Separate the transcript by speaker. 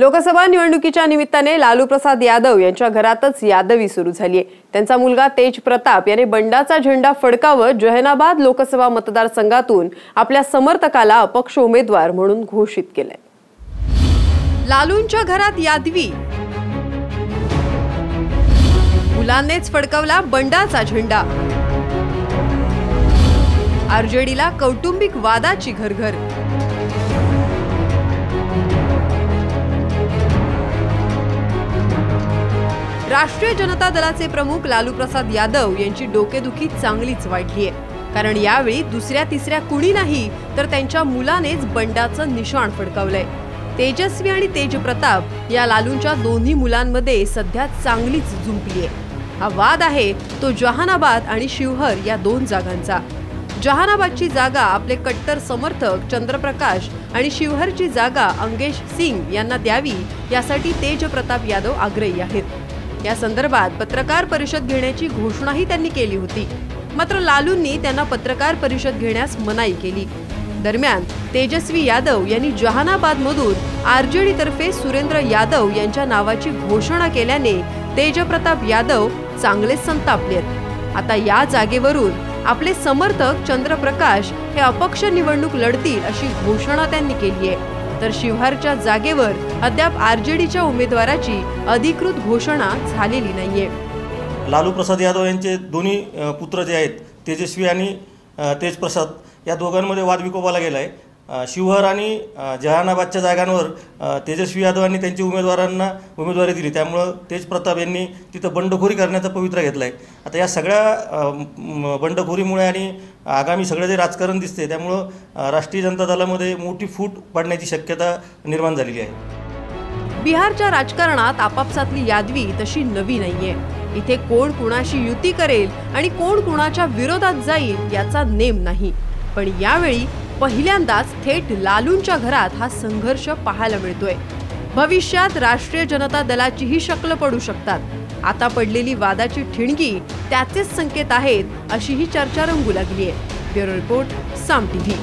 Speaker 1: लोकसभा निवडणुकीच्या निमित्ताने लालू प्रसाद यादव यांच्या घरातच यादवी सुरू झाली आहे. त्यांचा मुलगा तेज प्रताप याने बंडाचा झेंडा फडकावत जहनाबाद लोकसभा मतदारसंघातून आपल्या समर्थकाला अपक्ष उमेदवार म्हणून घोषित केलंय. लालूंच्या घरात यादवी. मुलांनेच फडकवला बंडाचा झेंडा. आरजेडीला कौटुंबिक वादाची घरघर. राष्ट्रीय जनता दलाचे प्रमुख लालू प्रसाद यादव यांची डोकेदुखी चांगलीच वाढली आहे कारण यावेळी दुसऱ्या तिसऱ्या कुणी नाही तर त्यांच्या मुलानेच बंडाचं निशाण फडकावलंय. तेजस्वी आणि तेज प्रताप या लालूंच्या दोन्ही मुलांमध्ये सध्या चांगलीच झुंपली आहे हा वाद आहे तो जहानाबाद आणि शिवहर या दोन जागांचा. जहानाबादची जागा आपले कट्टर समर्थक चंद्रप्रकाश आणि शिवहरची जागा अंगेश सिंग यांना द्यावी यासाठी तेज प्रताप यादव आग्रही आहेत. या संदर्भात पत्रकार परिषद घेण्याची घोषणाही त्यांनी केली होती. मात्र लालूंनी त्यांना पत्रकार परिषद घेण्यास मनाई केली. दरम्यान तेजस्वी यादव यांनी जहानाबादमधून आरजेडी तर्फे सुरेंद्र यादव यांच्या नावाची घोषणा केल्याने तेजप्रताप यादव चांगले संतापलेत आता या जागेवरून आपले समर्थक चंद्रप्रकाश हे अपक्ष निवडणूक लढतील अशी घोषणा त्यांनी केली आहे. तर शिवहारच्या जागेवर अद्याप आरजेडीच्या उमेदवाराची अधिकृत घोषणा झालेली नाहीये.
Speaker 2: लालू प्रसाद यादव यांचे दोन्ही पुत्र जे आहेत तेजस्वी आणि तेजप्रसाद या दोघांमध्ये वाद विकोपाला गेला आहे शिवहर आणि जहानाबादच्या जागांवर तेजस्वी यादव यांनी त्यांच्या उमेदवारांना उमेदवारी दिली. त्यामुळं तेज प्रताप यांनी तिथं बंडखोरी करण्याचा पवित्रा घेतला आहे आता या सगळ्या बंडखोरीमुळे आणि आगामी सगळं जे राजकारण दिसते त्यामुळं राष्ट्रीय जनता दलामध्ये मोठी फूट पडण्याची शक्यता निर्माण झालेली आहे.
Speaker 1: बिहारच्या राजकारणात आपापसातली यादवी तशी नवी नाहीये. इथे कोण कुणाशी युती करेल आणि कोण कुणाच्या विरोधात जाईल याचा नेम नाही. पण यावेळी पहिल्यांदाच थेट लालूंच्या घरात हा संघर्ष पाहायला मिळतोय. भविष्यात राष्ट्रीय जनता दलाचीही शक्ल पडू शकतात. आता पडलेली वादाची ठिणगी त्याचेच संकेत आहेत अशी ही चर्चा रंगू लागली आहे ब्युरो रिपोर्ट साम टीव्ही